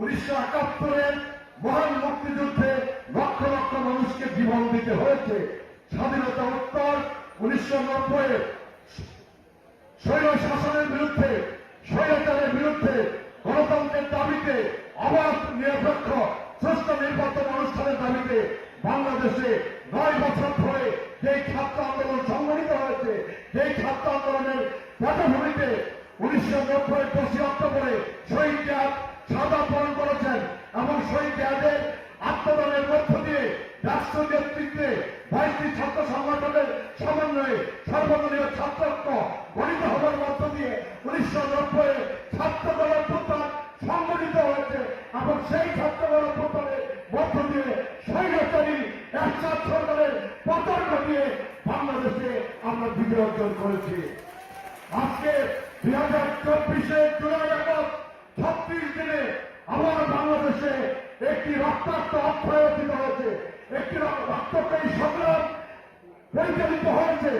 উনিশশো একাত্তরের মহান মুক্তিযুদ্ধে লক্ষ লক্ষ মানুষকে জীবন দিতে হয়েছে। স্বাধীনতা উত্তর উনিশশো নব্বই স্বৈর শাসনের বিরুদ্ধে স্বৈরাচারের বিরুদ্ধে গণতন্ত্রের দাবিতে, অবাধ নিরপেক্ষ সুষ্ঠু নির্বাচন অনুষ্ঠানের দাবিতে বাংলাদেশে নয় বছর ধরে যে ছাত্র আন্দোলন সংগঠিত হয়েছে, যেই ছাত্র আন্দোলনের পটভূমিতে উনিশশো নব্বই দোষী অক্টোবরে শহীদ সাদা বরণ করেছেন এবং শহীদ জাহাজের আত্মদানের মধ্য দিয়ে রাষ্ট্র নেতৃত্বে বাইশটি ছাত্র সংগঠনের সমন্বয়ে সর্বদলীয় ছাত্রত্ব গঠিত হওয়ার মধ্য দিয়ে উনিশশো নব্বই ছাত্র দল অভ্যুত্থান সংগঠিত হয়েছে এবং সেই ছাত্র দল অভ্যুত্থানের মধ্য দিয়ে স্বৈরাচারী একসাথ সরকারের পতন ঘটিয়ে বাংলাদেশে আমরা বিজয় অর্জন করেছি। আজকে দুই হাজার চব্বিশে জুলাই আগস্ট ছত্রিশ দিনে আবার বাংলাদেশে একটি রক্তাক্ত অর্জিত হয়েছে। একটি রক্তকারী সংগ্রাম পরিচালিত হয়েছে।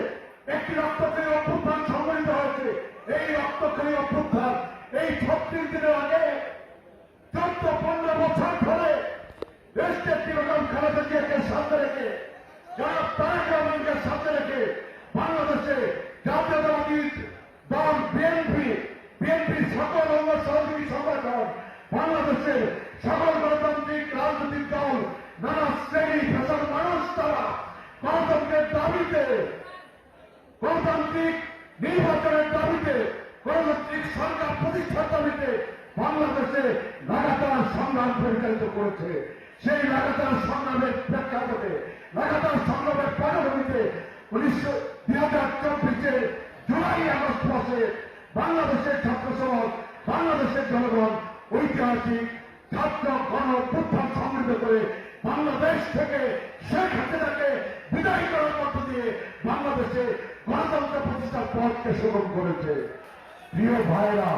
একটি রক্তকারী অভ্যুত্থান সংগঠিত হয়েছে। এই রক্তকারী অভ্যুত্থান এই ছত্রিশ দিনের আগে চোদ্দ, পনেরো বছর ধরে দেশকে কীরকম খালেদা জিয়াকে সামনে রেখে। যারা তারেক রহমানকে সামনে রেখে বাংলাদেশে দাবিতে গণতান্ত্রিক নির্বাচনের দাবিতে গণতান্ত্রিক সরকার প্রতিষ্ঠার দাবিতে বাংলাদেশে লাগাতার সংগ্রাম পরিচালিত করেছে। সেই লাগাতার সংগ্রামের প্রেক্ষাপটে, লাগাতার সংগ্রামের পটভূমিতে উনিশশো দুই হাজার চব্বিশে জুলাই আগস্ট মাসে বাংলাদেশের ছাত্র সমাজ বাংলাদেশের জনগণ ঐতিহাসিক, ছাত্র গণ সংগঠিত করে বাংলাদেশ থেকে শেখ হাসিনাকে বিদায় করার মধ্য দিয়ে বাংলাদেশে গণতন্ত্র প্রতিষ্ঠার পথকে সুগম করেছে। প্রিয় ভাইরা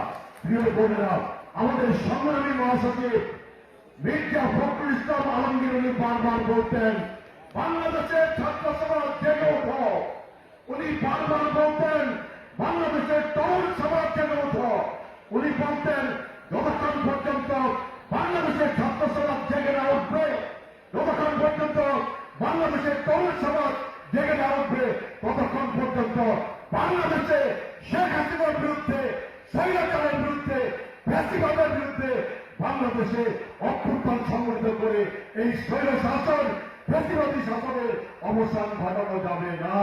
প্রিয় বোনেরা, আমাদের সংগ্রামী মহাসচিব মির্জা ফখরুল ইসলাম আলমগীর উনি বারবার বলতেন, বাংলাদেশের ছাত্র সমাজ জেগে ওঠো। উনি বারবার বলতেন, বাংলাদেশের তরুণ সমাজ জেগে ওঠো। উনি বলতেন যতক্ষণ পর্যন্ত তরুণ সমাজ জেগে না উঠবে ততক্ষণ পর্যন্ত বাংলাদেশে শেখ হাসিনার বিরুদ্ধে স্বৈরাচারের বিরুদ্ধে ফ্যাসিবাদের বিরুদ্ধে বাংলাদেশে অভ্যুত্থান সংগঠিত করে এই স্বৈর শাসন, ফ্যাসিবাদী শাসনের অবসান ঘটানো যাবে না।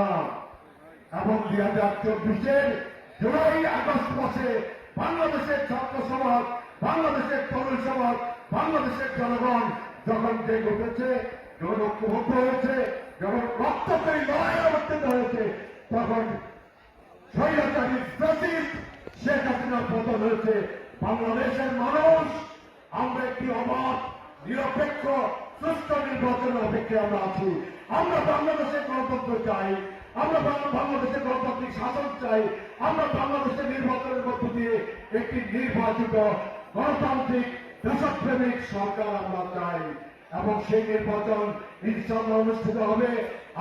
এবং দুই হাজার চব্বিশের জুলাই আগস্ট মাসে বাংলাদেশের ছাত্র সমাজ, বাংলাদেশের তরুণ সমাজ, বাংলাদেশের জনগণ যখন যে ঘটেছে যখন হয়েছে যখন রক্তকারী লড়াই অবস্থিত হয়েছে, তখন স্বৈরাচারী ফ্যাসিস্ট শেখ হাসিনার পতন হয়েছে। বাংলাদেশের মানুষ, আমরা একটি অবাধ, নিরপেক্ষ সুস্থ নির্বাচনের অপেক্ষায় আমরা আছি। আমরা বাংলাদেশের গণতন্ত্র চাই, আমরা বাংলাদেশের গণতান্ত্রিক শাসন চাই, আমরা বাংলাদেশের নির্বাচনের মধ্য দিয়ে একটি নির্বাচিত গণতান্ত্রিক দেশপ্রেমিক সরকার আমরা চাই। এবং সেই নির্বাচন ইনশাল্লাহ অনুষ্ঠিত হবে।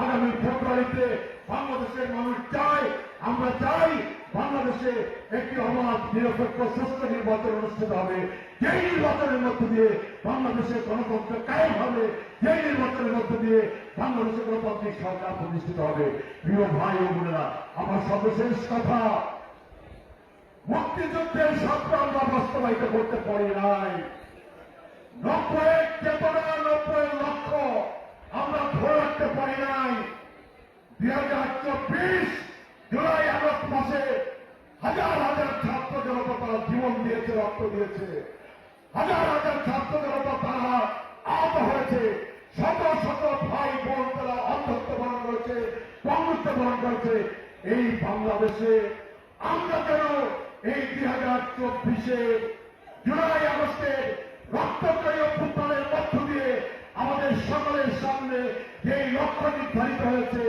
আগামী ফেব্রুয়ারিতে বাংলাদেশের মানুষ চায়, আমরা চাই বাংলাদেশে একটি অবাধ, নিরপেক্ষ সুস্থ নির্বাচন অনুষ্ঠিত হবে। যেই নির্বাচনের মধ্য দিয়ে বাংলাদেশের গণতন্ত্র কায়েম হবে, যেই নির্বাচনের মধ্য দিয়ে বাংলাদেশের গণতান্ত্রিক সরকার প্রতিষ্ঠিত হবে। প্রিয় ভাই ও বোনেরা, আমার সর্বশেষ কথা, মুক্তিযুদ্ধের স্বপ্ন আমরা বাস্তবায়িত করতে পারি নাই। নব্বই চেতনা আমরা ধরে রাখতে পারি নাই। দুই হাজার চব্বিশ জুলাই আগস্ট মাসে হাজার হাজার ছাত্র জনতা তারা জীবন দিয়েছে, রক্ত দিয়েছে। হাজার হাজার ছাত্র জনতা তারা আহত হয়েছে। শত শত ভাই বোন তারা অন্ধত্ব বরণ করেছে পঙ্গুত্ব বরণ করেছে। এই বাংলাদেশে আমরা যেন এই দুই হাজার চব্বিশে জুলাই আগস্টের রক্তকারী অভ্যুত্থানের মধ্য আমাদের সকলের সামনে যে লক্ষ্য নির্ধারিত হয়েছে,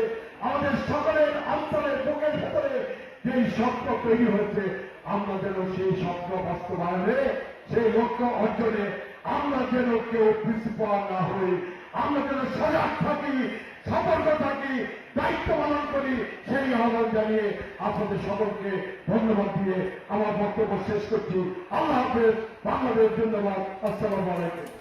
আমাদের সকলের অন্তরের বুকের ভেতরে যে স্বপ্ন তৈরি হয়েছে, আমরা যেন সেই স্বপ্ন বাস্তবায়নে, সেই লক্ষ্য অর্জনে আমরা যেন কেউ পিছপা না হই। আমরা যেন সজাগ থাকি, সতর্ক থাকি, দায়িত্ব পালন করি, সেই আহ্বান জানিয়ে আপনাদের সকলকে ধন্যবাদ দিয়ে আমার বক্তব্য শেষ করছি। আল্লাহ হাফেজ, বাংলাদেশ ধন্যবাদ আসসালামু আলাইকুম।